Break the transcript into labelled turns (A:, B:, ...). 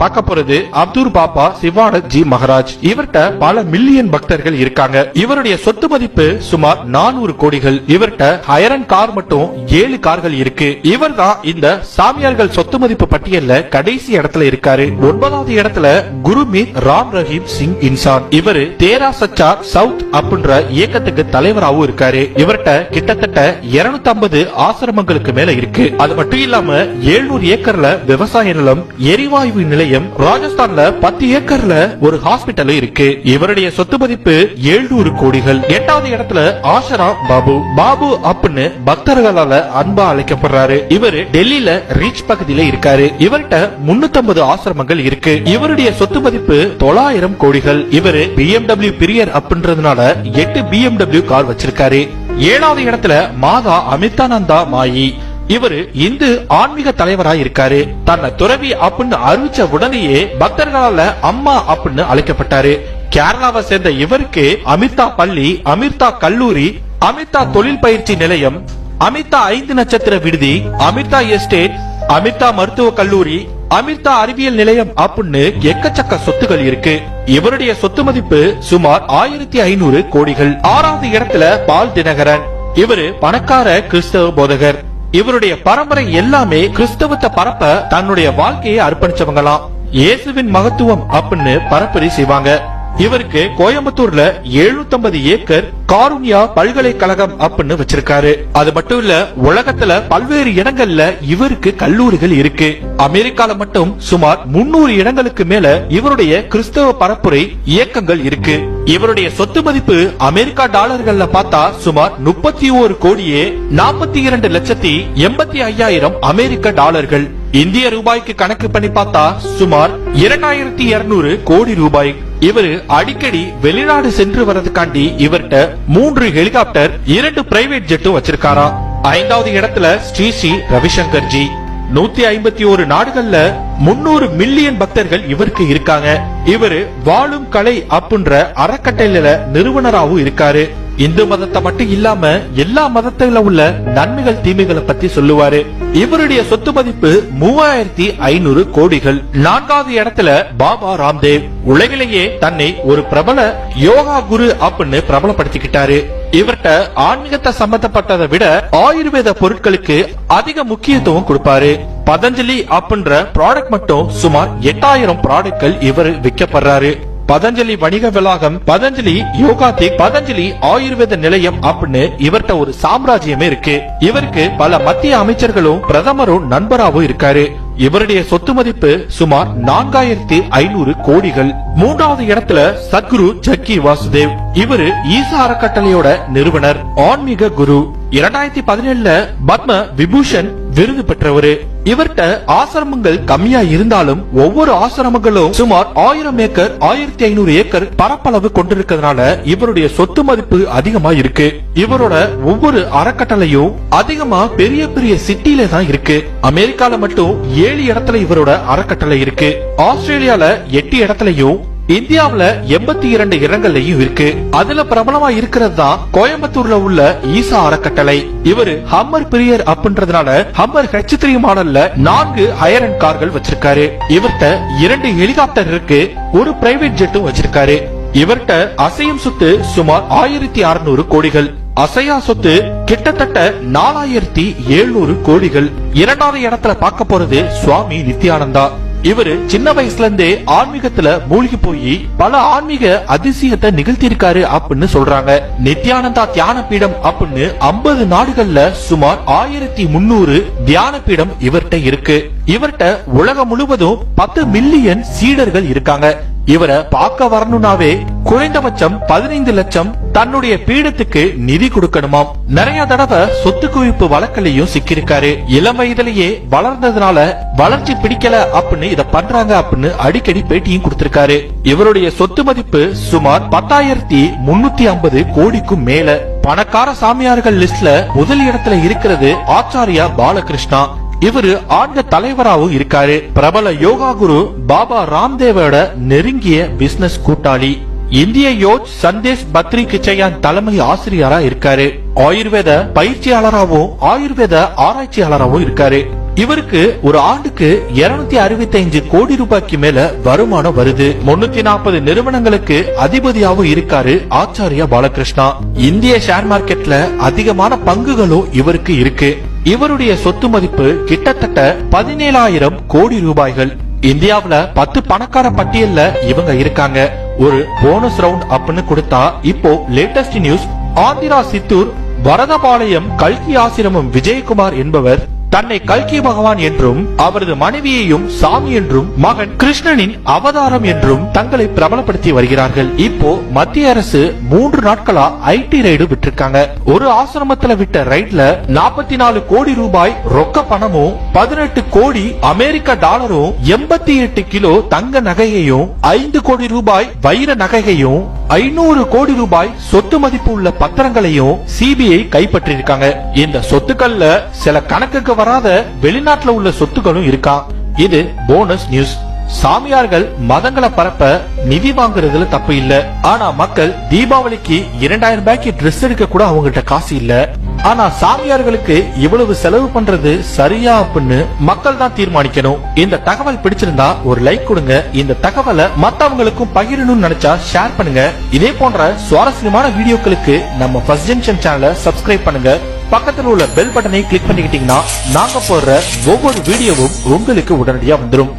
A: பார்க்க போறது அப்துல் பாப்பா சிவானந்த் ஜி மகராஜ். இவர்கிட்ட பல மில்லியன் பக்தர்கள் இருக்காங்க. இவருடைய சொத்து மதிப்பு சுமார் நானூறு கோடிகள். இவர்கிட்ட ஹயரன் கார் மட்டும் ஏழு கார்கள் இருக்கு. இவர் தான் இந்த சாமியார்கள் சொத்து மதிப்பு பட்டியல்ல கடைசி இடத்துல இருக்காரு. ஒன்பதாவது இடத்துல குருமீத் ராம் ரஹீம் சிங் இன்சான். இவரு தேரா சச்சா சவுத் அப்படின்ற இயக்கத்துக்கு தலைவராகவும் இருக்காரு. இவர்கிட்ட கிட்டத்தட்ட 250 ஆசிரமங்களுக்கு மேல இருக்கு. அது மட்டும் இல்லாம 700 ஏக்கர்ல விவசாய நிலம் எரிவாயு நிலையம் ராஜஸ்தான்ல பத்து ஏக்கர்ல ஒரு ஹாஸ்பிட்டல் இருக்கு. இவருடைய சொத்து மதிப்பு 700 கோடிகள். எட்டாவது இடத்துல ஆஷரா பாபு. பாபு அப்படின்னு பக்தர்களால அன்பா அழைக்கப்படுறாரு. இவரு டெல்லியில ரீச் பகுதியில இருக்காரு. இவர்கிட்ட 350 ஆசிரமங்கள் இருக்கு. இவருடைய சொத்து மதிப்பு தொள்ளாயிரம் கோடிகள். இவரு பிஎம்டபிள்யூ பிரியர் அப்படின்றதுனால எட்டு பிஎம்டபிள்யூ கார் வச்சிருக்காரு. ஏழாவது இடத்துல மாதா அமிதானந்தா மாயி. இவரு இந்து ஆன்மீக தலைவராயிருக்காரு. தன்னை துறவி அப்படின்னு அறிவிச்ச உடனேயே பக்தர்களால அம்மா அப்படின்னு அழைக்கப்பட்டாரு. கேரளாவை சேர்ந்த இவருக்கு அமிர்தா பள்ளி அமிர்தா கல்லூரி அமிர்தா தொழில் பயிற்சி நிலையம் அமிர்தா ஐந்து நட்சத்திர விடுதி அமிர்தா எஸ்டேட் அமிர்தா மருத்துவ கல்லூரி அமிர்தா அறிவியல் நிலையம் அப்படின்னு எக்கச்சக்க சொத்துகள் இருக்கு. இவருடைய சொத்து மதிப்பு சுமார் ஆயிரத்தி ஐநூறு கோடிகள். ஆறாவது இடத்துல பால் தினகரன். இவரு பணக்கார கிறிஸ்தவ போதகர். இவருடைய பரம்பரை எல்லாமே கிறிஸ்தவத்தை பரப்ப தன்னுடைய வாழ்க்கையை அர்ப்பணிச்சவங்களாம். இயேசுவின் மகத்துவம் அப்படின்னு பரப்புரை செய்வாங்க. இவருக்கு கோயம்புத்தூர்ல 750 ஏக்கர் காருண்யா பல்கலைக்கழகம் அப்படின்னு வச்சிருக்காரு. அது மட்டும் இல்ல உலகத்துல பல்வேறு இடங்கள்ல இவருக்கு கல்லூரிகள் இருக்கு. அமெரிக்கால மட்டும் சுமார் 300 இடங்களுக்கு மேல இவருடைய கிறிஸ்தவ பரப்புரை இயக்கங்கள் இருக்கு. இவருடைய சொத்து மதிப்பு அமெரிக்கா டாலர்கள்ல பார்த்தா சுமார் முப்பத்தி ஓரு கோடியே நாற்பத்தி இரண்டு லட்சத்தி எண்பத்தி ஐயாயிரம் அமெரிக்க டாலர்கள். இந்திய ரூபாய்க்கு கணக்கு பண்ணி பார்த்தா சுமார் இரண்டாயிரத்தி இருநூறு கோடி ரூபாய். இவரு அடிக்கடி வெளிநாடு சென்று வர்றதுக்காண்டி இவர்கிட்ட மூன்று ஹெலிகாப்டர் இரண்டு பிரைவேட் ஜெட்டும் வச்சிருக்காராம் ஐந்தாவது இடத்துல ஸ்ரீ ஸ்ரீ ரவிசங்கர் ஜி நூத்தி ஐம்பத்தி ஒரு நாடுகள்ல முன்னூறு மில்லியன் பக்தர்கள் இவருக்கு இருக்காங்க. இவரு வாழும் கலை அப்படின்ற அறக்கட்டளையில நிறுவனராகவும் இருக்காரு. இந்து மதத்தை மட்டும் இல்லாம எல்லா மதத்தில உள்ள நன்மைகள் தீமைகளை பத்தி சொல்லுவாரு. இவருடைய சொத்து மதிப்பு மூவாயிரத்தி ஐநூறு கோடிகள். நான்காவது இடத்துல பாபா ராம்தேவ். உலகிலேயே தன்னை ஒரு பிரபல யோகா குரு அப்படின்னு பிரபலப்படுத்திக்கிட்டாரு. இவர்கிட்ட ஆன்மீகத்தை சம்பந்தப்பட்டதை விட ஆயுர்வேத பொருட்களுக்கு அதிக முக்கியத்துவம் கொடுப்பாரு. பதஞ்சலி அப்படின்ற ப்ராடக்ட் மட்டும் சுமார் எட்டாயிரம் ப்ராடக்ட்கள் இவர் விற்கப்படுறாரு. பதஞ்சலி வணிக வளாகம் பதஞ்சலி யோகாதிக் பதஞ்சலி ஆயுர்வேத நிலையம் அப்படின்னு இவர்கிட்ட ஒரு சாம்ராஜ்யமே இருக்கு. இவருக்கு பல மத்திய அமைச்சர்களும் பிரதமரும் நண்பராகவும் இருக்காரு. இவருடைய சொத்து மதிப்பு சுமார் நான்காயிரத்தி ஐநூறு கோடிகள். மூன்றாவது இடத்துல சத்குரு ஜக்கி வாசுதேவ். இவரு ஈசா அறக்கட்டளையோட நிறுவனர் ஆன்மீக குரு. இரண்டாயிரத்தி பதினேழுல பத்ம விபூஷன் விருது பெற்றவரு. இவர்கிட்ட ஆசிரமங்கள் கம்மியா இருந்தாலும் ஒவ்வொரு ஆசிரமங்களும் சுமார் ஆயிரம் ஏக்கர் ஆயிரத்தி ஐநூறு ஏக்கர் பரப்பளவு கொண்டிருக்கிறதுனால இவருடைய சொத்து மதிப்பு அதிகமா இருக்கு. இவரோட ஒவ்வொரு அறக்கட்டளையும் அதிகமா பெரிய பெரிய சிட்டில தான் இருக்கு. அமெரிக்கால மட்டும் ஏழு இடத்துல இவரோட அறக்கட்டளை இருக்கு. ஆஸ்திரேலியால எட்டு இடத்துலயும் இந்தியாவுல எண்பத்தி இரண்டு இடங்கள்லயும் இருக்கு. அதுல பிரபலமா இருக்கிறது தான் கோயம்புத்தூர்ல உள்ள ஈசா அறக்கட்டளை. இவரு ஹம்மர் பிரியர் அப்படின்றதுனால ஹம்மர் ஹெச் த்ரீ மாடல்ல நான்கு ஹையர் கார்கள் வச்சிருக்காரு. இவர்கிட்ட இரண்டு ஹெலிகாப்டர் இருக்கு. ஒரு பிரைவேட் ஜெட்டும் வச்சிருக்காரு. இவர்கிட்ட அசையும் சொத்து சுமார் ஆயிரத்தி அறுநூறு கோடிகள். அசையா சொத்து கிட்டத்தட்ட நாலாயிரத்தி எழுநூறு கோடிகள். இரண்டாவது இடத்துல பார்க்க போறது சுவாமி நித்யானந்தா. இவரு சின்ன வயசுல இருந்தே ஆன்மீகத்துல மூழ்கி போய் பல ஆன்மீக அதிசயத்தை நிகழ்த்தியிருக்காரு அப்படின்னு சொல்றாங்க. நித்யானந்தா தியான பீடம் அப்படின்னு ஐம்பது நாடுகள்ல சுமார் ஆயிரத்தி முன்னூறு தியான பீடம் இவர்கிட்ட இருக்கு. இவர்கிட்ட உலகம் முழுவதும் பத்து மில்லியன் சீடர்கள் இருக்காங்க. இவரை பார்க்க வரணும்னாவே குறைந்தபட்சம் பதினைந்து லட்சம் தன்னுடைய பீடத்துக்கு நிதி கொடுக்கணுமாம் நிறைய தடவை சொத்து குவிப்பு வழக்கிலையும் சிக்கியிருக்காரு. இளம் வயதிலேயே வளர்ந்ததுனால வளர்ச்சி பிடிக்கல அப்படின்னு இத பண்றாங்க அப்படின்னு அடிக்கடி பேட்டியும் கொடுத்திருக்காரு. இவருடைய சொத்து மதிப்பு சுமார் பத்தாயிரத்தி முன்னூத்தி ஐம்பது கோடிக்கும் மேல. பணக்கார சாமியார்கள் லிஸ்ட்ல முதல் இடத்துல இருக்கிறது ஆச்சாரியா பாலகிருஷ்ணா. இவரு ஆண்ட தலைவராகவும் இருக்காரு. பிரபல யோகா குரு பாபா ராம்தேவோட நெருங்கிய பிசினஸ் கூட்டாளி. இந்திய யோஜ் சந்தேஷ் பத்ரி கிச்சையான் தலைமை ஆசிரியரா இருக்காரு. ஆயுர்வேத பயிற்சியாளராகவும் ஆயுர்வேத ஆராய்ச்சியாளராகவும் இருக்காரு. இவருக்கு ஒரு ஆண்டுக்கு 265 கோடி ரூபாய்க்கு மேல வருமானம் வருது. முன்னூத்தி நாற்பது நிறுவனங்களுக்கு அதிபதியாகவும் இருக்காரு ஆச்சாரியா பாலகிருஷ்ணா. இந்திய ஷேர் மார்க்கெட்ல அதிகமான பங்குகளும் இவருக்கு இருக்கு. இவருடைய சொத்து மதிப்பு கிட்டத்தட்ட பதினேழாயிரம் கோடி ரூபாய்கள். இந்தியாவுல பத்து பணக்கார பட்டியல்ல இவங்க இருக்காங்க. ஒரு போனஸ் ரவுண்ட் அப்படின்னு கொடுத்தா இப்போ லேட்டஸ்ட் நியூஸ் ஆந்திரா சித்தூர் வரதபாளையம் கல்கி ஆசிரமம் விஜயகுமார் என்பவர் தன்னை கல்கி பகவான் என்றும் அவரது மனைவியையும் சாமி என்றும் மகன் கிருஷ்ணனின் அவதாரம் என்றும் தங்களை பிரபலப்படுத்தி வருகிறார்கள். இப்போ மத்திய அரசு மூன்று நாட்களா ஐடி ரைடு விட்டிருக்காங்க. ஒரு ஆசிரமத்துல விட்ட ரைட்ல நாற்பத்தி நாலு கோடி ரூபாய் ரொக்க பணமும் பதினெட்டு கோடி அமெரிக்க டாலரும் எண்பத்தி எட்டு கிலோ தங்க நகையையும் ஐந்து கோடி ரூபாய் வைர நகையையும் ஐநூறு கோடி ரூபாய் சொத்து மதிப்பு உள்ள பத்திரங்களையும் சிபிஐ கைப்பற்றிருக்காங்க இந்த சொத்துக்கள்ல சில கணக்குக்கு வராத வெளிநாட்டுல உள்ள சொத்துக்களும் இருக்கா? இது போனஸ் நியூஸ் சாமியார்கள் மதங்களை பரப்ப நிதி வாங்குறதுல தப்பு இல்ல. ஆனா மக்கள் தீபாவளிக்கு இரண்டாயிரம் ரூபாய்க்கு ட்ரெஸ் எடுக்க கூட அவங்ககிட்ட காசு இல்ல. ஆனா சாமியார்களுக்கு இவ்வளவு செலவு பண்றது சரியா அப்படின்னு மக்கள் தான் தீர்மானிக்கணும். இந்த தகவல் பிடிச்சிருந்தா ஒரு லைக் கொடுங்க. இந்த தகவலை மத்தவங்களுக்கும் பகிரணும்னு நினைச்சா ஷேர் பண்ணுங்க. இதே போன்ற சுவாரஸ்யமான வீடியோக்களுக்கு நம்ம ஃபர்ஸ்ட் ஜங்ஷன் சேனலை சப்ஸ்கிரைப் பண்ணுங்க. பக்கத்தில் உள்ள பெல் பட்டனை கிளிக் பண்ணிக்கிட்டீங்கன்னா நாங்க போடுற ஒவ்வொரு வீடியோவும் உங்களுக்கு உடனடியா வந்துடும்